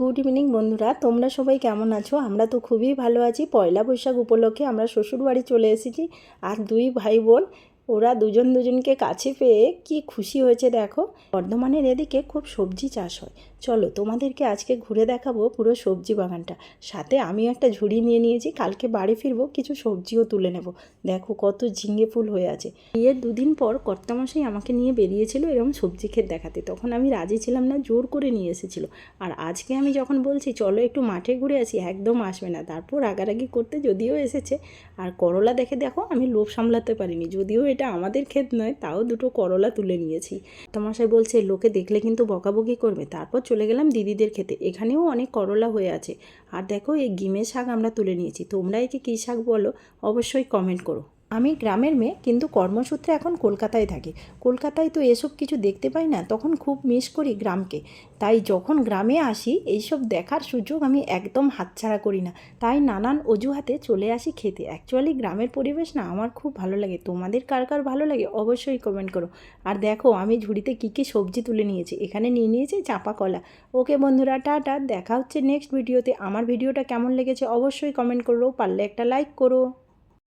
Good evening বন্ধুরা। তোমরা সবাই কেমন আছো? আমরা তো খুবই ভালো আছি। পয়লা বৈশাখ উপলক্ষে আমরা শ্বশুরবাড়ি চলে এসেছি আর দুই ভাই বোন। ওরা দুজন দুজনকে কাছে পেয়ে কি খুশি হয়েছে দেখো। বর্ধমানের এদিকে খুব সবজি চাষ হয়। চলো তোমাদেরকে আজকে ঘুরে দেখাবো পুরো সবজি বাগানটা। সাথে আমিও একটা ঝুড়ি নিয়ে নিয়েছি, কালকে বাড়ি ফিরবো, কিছু সবজিও তুলে নেব। দেখো কত ঝিঙে ফুল হয়ে আছে। বিয়ের দুদিন পর কর্তামশাই আমাকে নিয়ে বেরিয়েছিল এরকম সবজি ক্ষেত দেখাতে। তখন আমি রাজি ছিলাম না, জোর করে নিয়ে এসেছিল। আর আজকে আমি যখন বলছি, চলো একটু মাঠে ঘুরে আসি, একদম আসবে না। তারপর রাগারাগি করতে যদিও এসেছে। আর করলা দেখে দেখো, আমি লোভ সামলাতে পারিনি। যদিও এটা আমাদের ক্ষেত নয়, তাও দুটো করলা তুলে নিয়েছি। তোমাশাই বলছে, লোকে দেখলে কিন্তু বকাবকি করবে। তারপর চলে গেলাম দিদিদের খেতে এখানেও অনেক করলা হয়ে আছে। আর দেখো, এই গিমের শাক আমরা তুলে নিয়েছি। তোমরা একে কী শাক বলো, অবশ্যই কমেন্ট করো। আমি গ্রামের মেয়ে, কিন্তু কর্মসূত্রে এখন কলকাতায় থাকি। কলকাতায় তো এসব কিছু দেখতে পাই না, তখন খুব মিস করি গ্রামকে। তাই যখন গ্রামে আসি, এইসব দেখার সুযোগ আমি একদম হাতছাড়া করি না। তাই নানান অজুহাতে চলে আসি খেতে। অ্যাকচুয়ালি গ্রামের পরিবেশ না, আমার খুব ভালো লাগে। তোমাদের কার কার ভালো লাগে, অবশ্যই কমেন্ট করো। আর দেখো, আমি ঝুড়িতে কী কী সবজি তুলে নিয়েছি। এখানে নিয়ে নিয়েছি চাপা কলা। ওকে বন্ধুরা, টাটা। দেখা হচ্ছে নেক্সট ভিডিওতে আমার ভিডিওটা কেমন লেগেছে, অবশ্যই কমেন্ট করো। পারলে একটা লাইক করো।